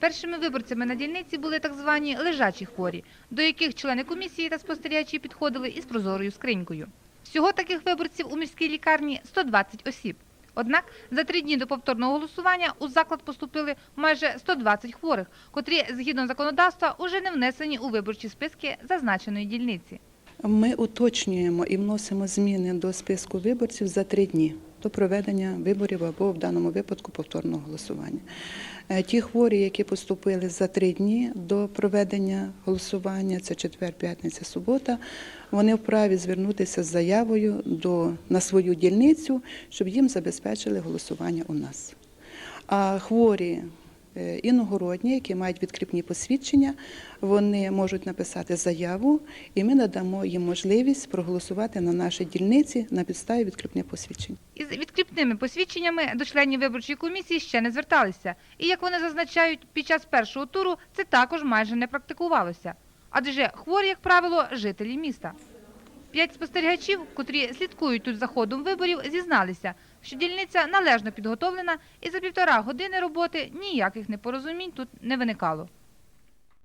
Першими виборцями на дільниці були так звані лежачі хворі, до яких члени комісії та спостерігачі підходили із прозорою скринькою. Всього таких виборців у міській лікарні 120 осіб. Однак за три дні до повторного голосування у заклад поступили майже 120 хворих, котрі згідно законодавства уже не внесені у виборчі списки зазначеної дільниці. Ми уточнюємо і вносимо зміни до списку виборців за три дні до проведення виборів або в даному випадку повторного голосування. Е, Ті хворі, які поступили за три дні до проведення голосування, це четвер, п'ятниця, субота, вони вправі звернутися з заявою до, на свою дільницю, щоб їм забезпечили голосування у нас. А хворі іногородні, які мають відкріпні посвідчення, вони можуть написати заяву, і ми надамо їм можливість проголосувати на нашій дільниці на підставі відкріпних посвідчень. Із відкріпними посвідченнями до членів виборчої комісії ще не зверталися. І як вони зазначають, під час першого туру це також майже не практикувалося. Адже хворі, як правило, жителі міста. П'ять спостерігачів, котрі слідкують тут за ходом виборів, зізналися, що дільниця належно підготовлена і за півтора години роботи ніяких непорозумінь тут не виникало.